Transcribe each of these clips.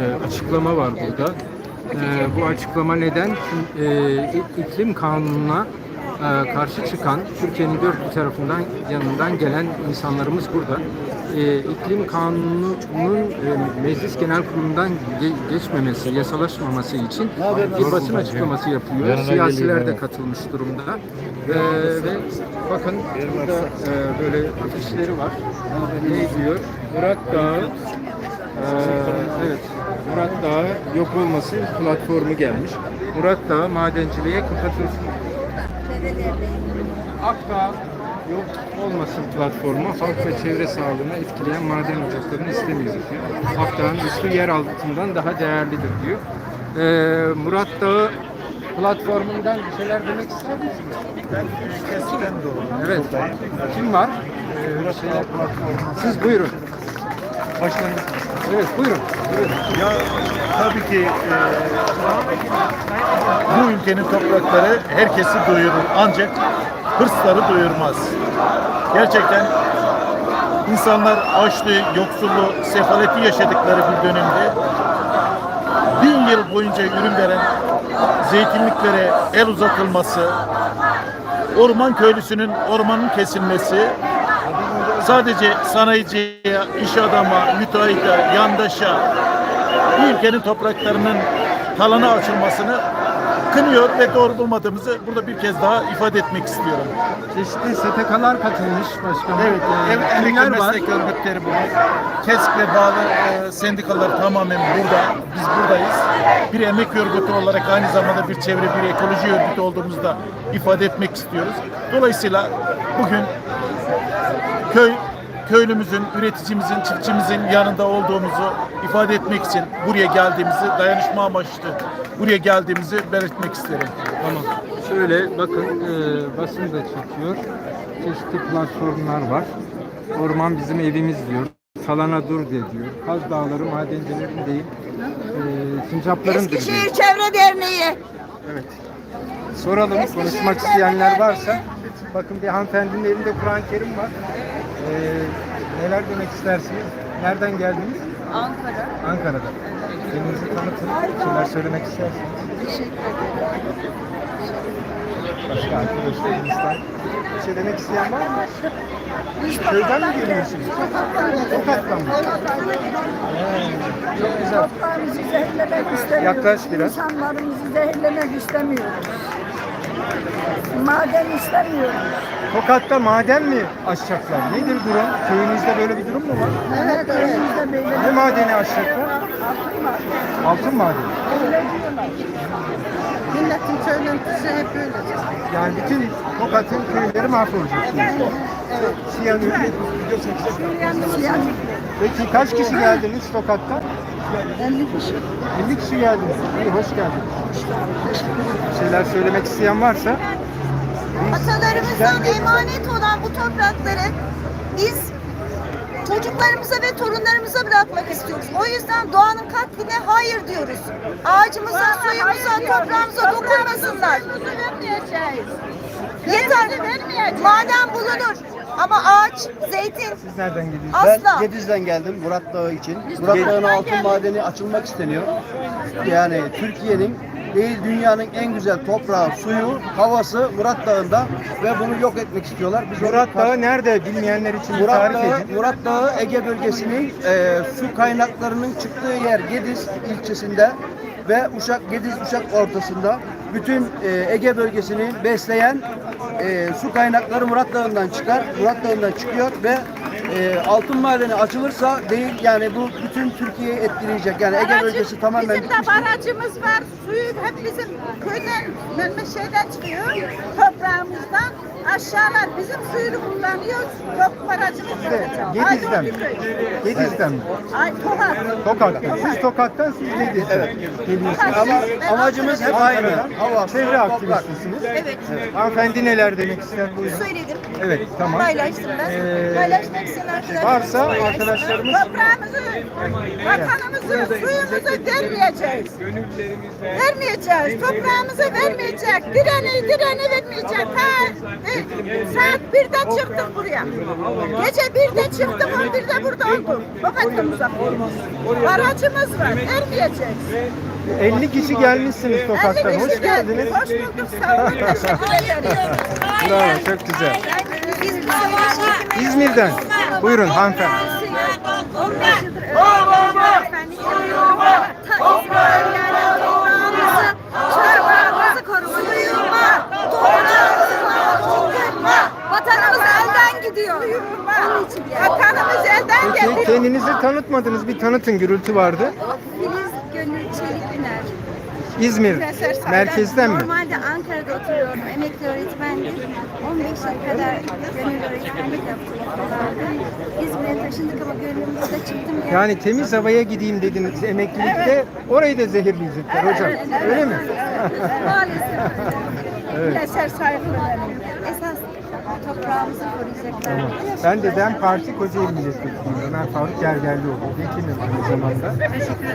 e, açıklama var burada. E, bu açıklama neden? Çünkü, e, ik- iklim kanununa e, karşı çıkan Türkiye'nin dört bir tarafından yanından gelen insanlarımız burada. E, iklim kanununun e, Meclis Genel Kurulu'ndan ge- geçmemesi, yasalaşmaması için bir basın açıklaması yapıyor. Siyasiler de katılmış durumda. E, ve bakın burada e, böyle afişleri var. Ne diyor? Murat Dağı ee, evet, Murat Dağı yok olmasın platformu gelmiş. Murat Dağı madenciliğe kapatılsın. Akdağ yok olmasın platformu halk ve çevre sağlığına etkileyen maden ocaklarını istemiyoruz diyor. Akdağ'ın üstü yer altından daha değerlidir diyor. Ee, Murat Dağı platformundan bir şeyler demek ister misiniz? Evet. Kim var? Ee, Siz buyurun. Başlangıç. Evet buyurun. Ya tabii ki e, bu ülkenin toprakları herkesi doyurur ancak hırsları doyurmaz. Gerçekten insanlar açlığı, yoksulluğu, sefaleti yaşadıkları bir dönemde bin yıl boyunca ürün veren zeytinliklere el uzatılması, orman köylüsünün ormanın kesilmesi, sadece sanayiciye, iş adama, müteahhite, yandaşa bu ülkenin topraklarının talana açılmasını kınıyor ve doğru bulmadığımızı burada bir kez daha ifade etmek istiyorum. Çeşitli STK'lar katılmış başkanım. Evet, Ee, em- emekli kimler var? meslek örgütleri burada. KESK'le bağlı e, sendikalar tamamen burada. Biz buradayız. Bir emek örgütü olarak aynı zamanda bir çevre, bir ekoloji örgütü olduğumuzu da ifade etmek istiyoruz. Dolayısıyla bugün köy köylümüzün, üreticimizin, çiftçimizin yanında olduğumuzu ifade etmek için buraya geldiğimizi, dayanışma amaçlı buraya geldiğimizi belirtmek isterim. Tamam. Şöyle bakın e, basın da çekiyor. Çeşitli platformlar var. Orman bizim evimiz diyor. Salana dur de diyor. Kaz Dağları madencilerin değil. E, sincapların diyor. Eskişehir Çevre Derneği. Evet. Soralım konuşmak isteyenler varsa. Bakın bir hanımefendinin elinde Kur'an-ı Kerim var. E, neler demek istersiniz? Nereden geldiniz? Ankara. Ankara'da. Kendinizi tanıtın. Şeyler söylemek istersiniz. Başka arkadaşlarınızdan. Bir şey demek isteyen var mı? Köyden mi geliyorsunuz? Tokat'tan mı? He, Çok güzel. Toprağımızı zehirlemek istemiyoruz. Yaklaş biraz. İnsanlarımızı zehirlemek istemiyoruz. Maden istemiyoruz. Tokat'ta maden mi açacaklar? Nedir durum? Köyünüzde böyle bir durum mu var? Evet, köyümüzde böyle Ne madeni açacaklar? altın var. Altın madeni. Öyle diyorlar. Milletin söylentisi hep öyle. Yani bütün Tokat'ın köyleri mahvolacak. Evet. Siyanür. Yani Peki kaç kişi geldiniz Tokat'ta? 50 kişi. 50 kişi geldiniz. İyi, hoş geldiniz. Bir şeyler söylemek isteyen varsa Atalarımızdan emanet olan bu toprakları biz çocuklarımıza ve torunlarımıza bırakmak istiyoruz. O yüzden doğanın katline hayır diyoruz. Ağacımıza, suyumuza, toprağımıza dokunmasınlar. Yeter. Maden bulunur. Ama ağaç, zeytin siz nereden geliyorsunuz? asla. Ben Gediz'den geldim Murat Dağı için. Murat Dağı'nın altın madeni açılmak isteniyor. Yani Türkiye'nin değil dünyanın en güzel toprağı, suyu, havası Murat Dağı'nda ve bunu yok etmek istiyorlar. Biz onu Murat kar- Dağı nerede bilmeyenler için bir Murat tarif Dağı, edin. Murat Dağı Ege bölgesinin e, su kaynaklarının çıktığı yer Gediz ilçesinde ve Uşak Gediz Uşak ortasında bütün e, Ege bölgesini besleyen e, su kaynakları Murat Dağı'ndan çıkar. Murat Dağı'ndan çıkıyor ve e, altın madeni açılırsa değil yani bu bütün Türkiye'yi etkileyecek. Yani Ege bölgesi tamamen Bizim de bitmiştir. barajımız var. Suyu hep bizim köyden, şeyden çıkıyor. Toprağımızdan aşağılar bizim suyunu kullanıyoruz. Yok barajımız var. Gediz'den mi? Gediz'den mi? Ay Tokat. Tokat'tan. Siz Tokat'tan siz Gediz'den. Evet. Geliyorsunuz. Ama amacımız hep aynı. Hava, çevre aktivistisiniz. Evet. Hanımefendi neler demek ister buyurun. Söyledim. Evet tamam. Paylaştım ben. Ee, Paylaşmak isteyen arkadaşlarım varsa arkadaşlarımız Toprağımızı Vatanımızı, suyumuzu vermeyeceğiz. Vermeyeceğiz. Toprağımızı vermeyecek. Direni, direni vermeyecek. Ha, saat birde çıktık buraya. Gece birde çıktık, on birde burada olduk. Vatanımıza. Aracımız var, vermeyeceğiz. 50 kişi gelmişsiniz 50 sokaktan. Hoş geldi. geldiniz. Hoş bulduk, sağ olun. Teşekkür. Bravo, çok güzel. İzmir'den. Buyurun hanımefendi. 15 yıldır Efendim, toprağımızı, çocuklarımızı korumak, suyuma, toprağımızı dokunma. Vatanımız elden gidiyor. Onun için geldim. Vatanımız elden Peki geldi. Kendinizi tanıtmadınız. Bir tanıtın gürültü vardı. Filiz Gönül Çelikbiner. İzmir merkezden mi? Normalde Ankara'da oturuyorum. Emekli öğretmendim. 15 yıl kadar gönül öğretmenlik yaptım. İzmir'e taşındık ama gönlümüzde çıktım. geldim. Yani temiz havaya gideyim dediniz emeklilikte. Orayı da zehirleyecekler hocam. Öyle mi? Maalesef. Eser saygılarım. Toprağımızı koruyacaklar. Tamam. Ben de DEM Parti Kocaeli Milletvekiliyim. Ömer Faruk Gergerlioğlu. Vekilim aynı zamanda.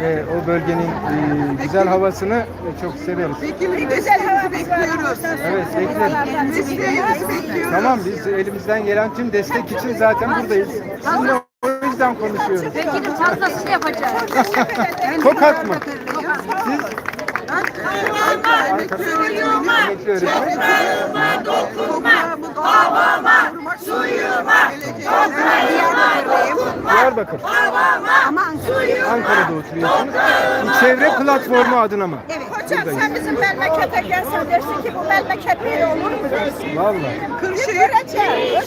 Ve o bölgenin e, güzel havasını çok severiz. Vekilin güzel hava bekliyoruz. Evet bekleriz. Bekliyoruz. Tamam biz elimizden gelen tüm destek için zaten buradayız. Sizinle o yüzden konuşuyoruz. Vekilim fazlasını yapacağız. Tokat mı? Siz emekli öğretmen. Diyarbakır. Ankara'da oturuyorsunuz. Bu çevre platformu adına mı? Hocam sen bizim memlekete gelsen dersin ki bu memleket böyle olur mu dersin? Vallahi. Kırşehir göreceğiz.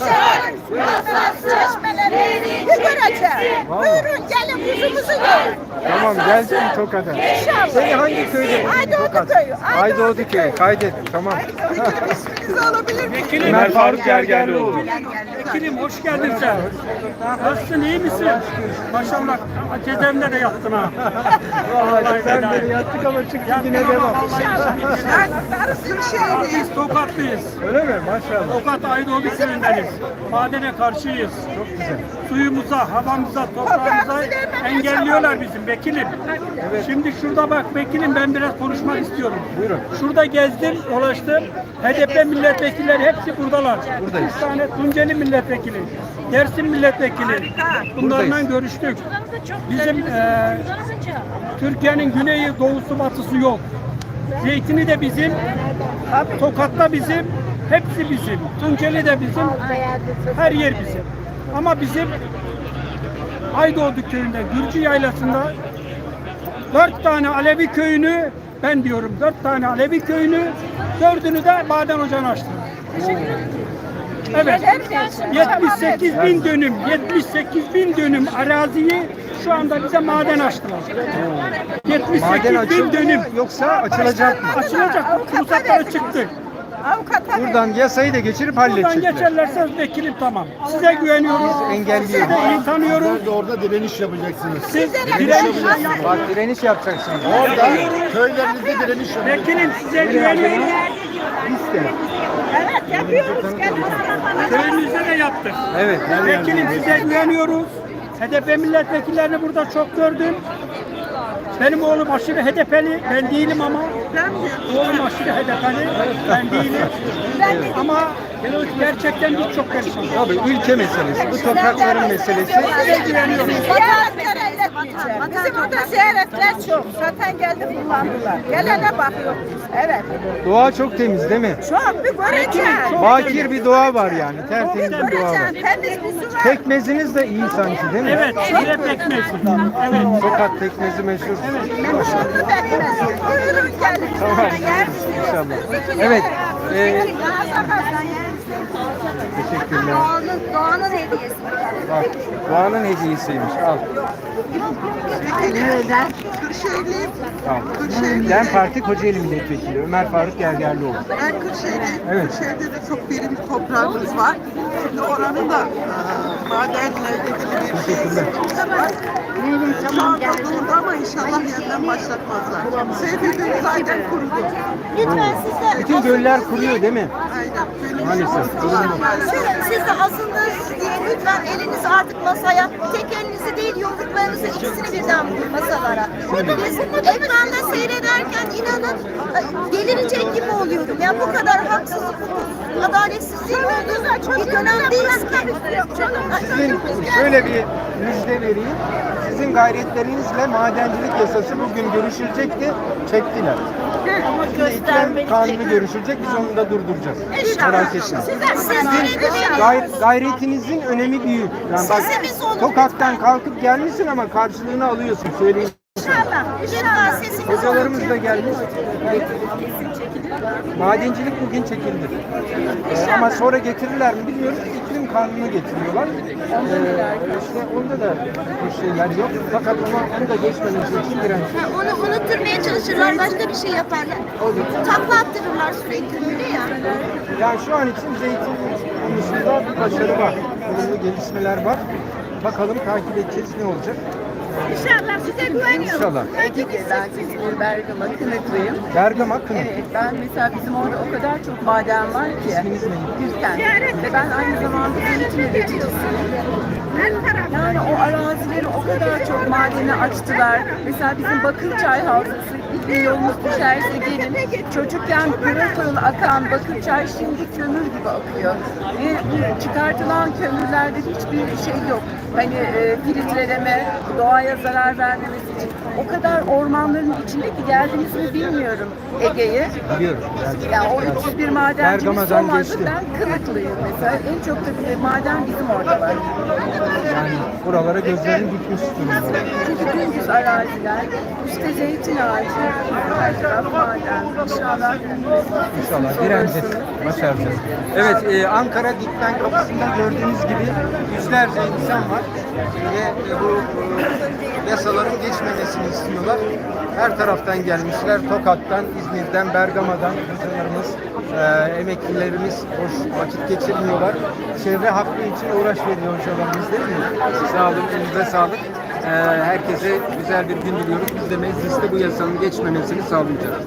Çeşmeleri bir göreceğiz. Buyurun gelin kuzumuzu yiyin. Tamam geleceğim Tokat'a. İnşallah. Seni hangi köyde? Aydoğdu Tokat. köyü, Aydoğdu Aydoğdu köyü. Kaydet. Tamam. İsminizi alabilir miyim? Ömer Faruk Gergerlioğlu. Vekilim hoş geldin sen. Nasılsın iyi misin? Maşallah cezaevinde de yattın ha. Vallahi sen de yattık ama çıktık yine devam. Biz Tokatlıyız. Öyle mi? Maşallah. Tokat Aydoğdu köyündeniz. Madene karşıyız. Çok güzel. Suyumuza, havamıza, toprağımıza engelliyorlar bizim vekilim. Şimdi şurada bak vekilim ben biraz konuşmak istiyorum. Buyurun. Şurada gezdim, dolaştım. HDP milletvekilleri hepsi buradalar. Buradayız. Bir tane Tunceli milletvekili, Dersim milletvekili. Bunlarla Buradayız. görüştük. Bizim eee, Türkiye'nin güneyi, doğusu, batısı yok. Zeytini de bizim, Tokat'ta bizim, hepsi bizim. Tunceli de bizim, her yer bizim. Ama bizim Aydoğdu köyünde, Gürcü yaylasında dört tane Alevi köyünü, ben diyorum dört tane Alevi köyünü, dördünü de maden ocağını açtılar. Evet. 78 bin dönüm, 78 bin dönüm araziyi şu anda bize maden açtılar. 78 Maden bin dönüm yoksa açılacak mı? açılacak. Ruhsatları çıktı. Avukata Buradan yasayı da geçirip Buradan halledecekler. geçerlerse vekilim tamam. Size güveniyoruz. engelliyoruz. Sizi de iyi tanıyoruz. Orada direniş yapacaksınız. Siz direniş Bak direniş yapacaksınız. Orada köylerinizde direniş yapacaksınız. Vekilim size güveniyoruz. İşte. Evet yapıyoruz. Köyümüzde de yaptık. Evet. Vekilim size güveniyoruz. HDP milletvekillerini burada çok gördüm. Benim oğlum aşırı HDP'li, ben değilim ama. Oğlum aşırı HDP'li, ben değilim. Ama gerçekten biz çok perişan. Tabii ülke meselesi. Bu toprakların meselesi. Size güveniyoruz. Ziyaretler elletmeyeceğim. Bizim orada ziyaretler çok. Zaten geldi kullandılar. Gelene bakıyoruz. Evet. Doğa çok temiz değil mi? Çok bir göreceğim. Bakir bir doğa var yani. Tertemiz bir doğa var. Temiz bir su var. Pekmeziniz de iyi sanki değil mi? Evet, şile pekmez. Evet. Tokat pekmezi meşhur. Bunu beklesin. Buyurun gelin. Tamam. İnşallah. Evet. E, teşekkürler. Doğanın, doğanın hediyesi. Bak, Doğan'ın hediyesiymiş. Al. Kırşehirliyim. Al. DEM Parti Kocaeli Milletvekili Ömer Faruk Gergerlioğlu. Ben Kırşehirliyim. Evet. Kırşehir'de de çok verimli toprağımız var. Şimdi oranın da e, madenle ilgili bir Teşekkürler. var. Şu anda durdu ama inşallah yeniden başlatmazlar. Seyfettin zaten kurudu. Lütfen siz de Bütün göller kuruyor değil mi? Aynen. Maalesef. Bu. Siz de diye Lütfen elinizi artık masaya, tek elinizi değil yumruklarınızı ikisini birden vurun masalara. Biz ekranda seyrederken inanın delirecek gibi oluyorum. Ya bu kadar haksızlık, hukuk, adaletsizliğin olduğu bir dönemdeyiz ki. Sizin şöyle bir müjde vereyim. Sizin gayretlerinizle madencilik yasası bugün görüşülecekti. Çektiler. Şimdi İklem kanunu görüşülecek. Biz onu da durduracağız. Merak etmeyin. Gayr- gayretinizin önemi büyük. Yani bak. Tokat'tan kalkıp gelmişsin ama karşılığını alıyorsun. Söyleyeyim. İnşallah, Hocalarımız da gelmiş. Madencilik bugün çekildi. Ee, ama sonra getirirler mi bilmiyoruz. İklim kanunu getiriyorlar. Ee, işte onda da bir şeyler yok. Fakat ona, onu da geçmemiz için direnç. Ha, Onu unutturmaya çalışırlar, başka bir şey yaparlar. Takla attırırlar sürekli öyle ya. Yani şu an için zeytin konusunda bir başarı var. Olumlu gelişmeler var. Bakalım takip edeceğiz ne olacak. İnşallah size güveniyorum. İnşallah. Ege'de ben İzmir Bergama Kınıklıyım. Bergama Kınık. Evet ben mesela bizim orada o kadar çok maden var ki. İsminiz ne? Gülten. Ve ben aynı zamanda zeytin üreticisiyim. Yani o arazileri o kadar çok madene açtılar. Mesela bizim Bakırçay Havzası bir yolunuz düşerse gelin. Çocukken pırıl pırıl akan Bakırçay şimdi kömür gibi akıyor. Ve çıkartılan kömürlerde hiçbir şey yok. Hani e, filtreleme, doğaya zarar vermemesi için. O kadar ormanların içinde ki geldiniz mi bilmiyorum Ege'ye. Biliyorum. Yani, Ya o 301 madencimiz Bergama'dan Soma'da geçti. ben Kılıklıyım mesela. En çok da bir maden bizim orada var. yani buralara gözlerin dikmiş durumda. Çünkü dümdüz araziler, işte zeytin ağacı, her taraf maden. İnşallah İnşallah direneceğiz, başaracağız. Evet, e, Ankara Dikmen kapısında gördüğünüz gibi yüzlerce insan var ve e, bu e, yasaların geçmemesini istiyorlar. Her taraftan gelmişler, Tokat'tan, İzmir'den, Bergama'dan hocalarımız, e, emeklilerimiz boş vakit geçirmiyorlar. Çevre hakkı için uğraş veriyor hocalarımız değil mi? Sağ olun, elinize sağlık. E, herkese güzel bir gün diliyoruz. Biz de mecliste bu yasanın geçmemesini sağlayacağız.